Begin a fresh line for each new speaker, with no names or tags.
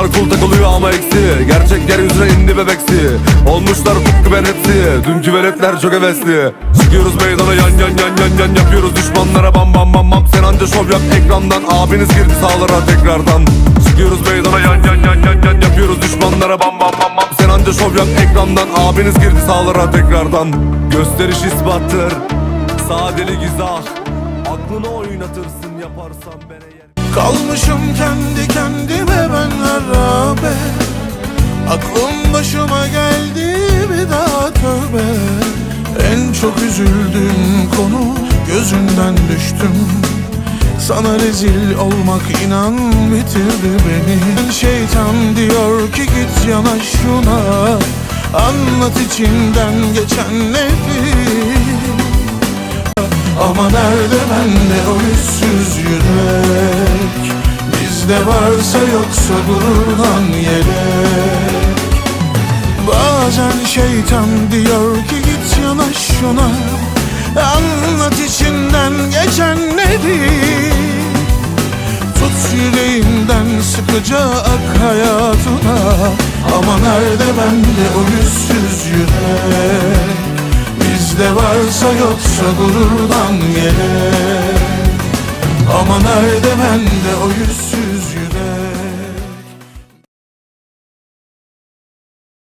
Onlar kul takılıyor ama eksi. Gerçek yeryüzüne indi bebeksi. Olmuşlar tıpkı ben hepsi. Dünkü veletler çok hevesli. Çıkıyoruz meydana yan yan yan yan yan Yapıyoruz. Düşmanlara bam bam bam bam. Sen anca şov yap ekrandan. Abiniz girdi sağlara tekrardan. Çıkıyoruz meydana yan yan yan yan yan Yapıyoruz. Düşmanlara bam bam bam bam. Sen anca şov yap ekrandan. Abiniz girdi sağlara tekrardan. Gösteriş ispattır. Sadeli gizah. Aklını oynatırsın yaparsan ben eğer.
Kalmışım kendi kendime harabe Aklım başıma geldi bir daha tövbe? En çok üzüldüğüm konu gözünden düştüm. Sana rezil olmak inan bitirdi beni. Şeytan diyor ki git yanaş şuna. Anlat içinden geçenleri ama nerede bende o yüzsüz yürek Bizde varsa yoksa gururdan yelek Bazen şeytan diyor ki git yanaş şuna. Anlat içinden geçenleri Tut yüreğinden sıkıca ak hayatına. Ama nerede bende o yüzsüz yürek? Bizde varsa yoksa gururdan gerek Ama nerede bende o yüz